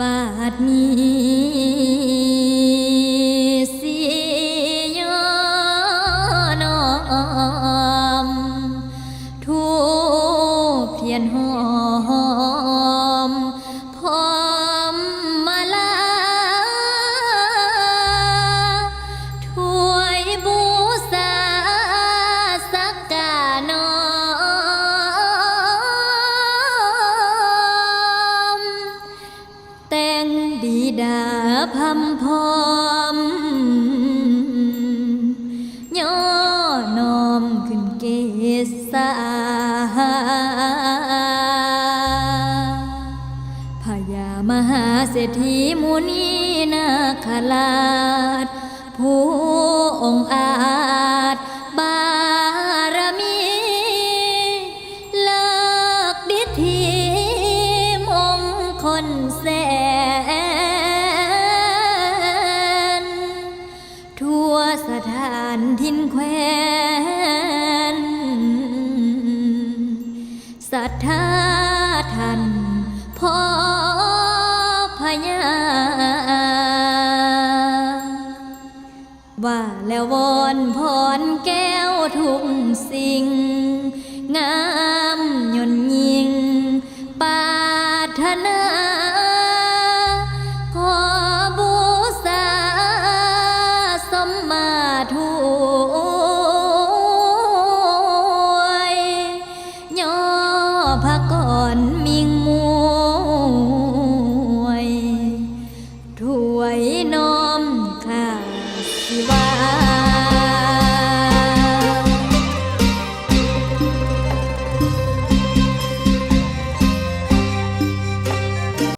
บาดนี้สิยอนอมทูเพียนหอม ดีดาพัมพอมย่อนอมขึ้นเกษาพญามหาเศรษฐีมุนีนาคราชผู้องอา คลแสน ทั่วสถานทินแควนศรัทธาท่านพ่อพญาว่าแล้ววอนพรแก้วทุกสิ่งงา นาขอบูชาสมมาถุยย่อพระก่อนมิงม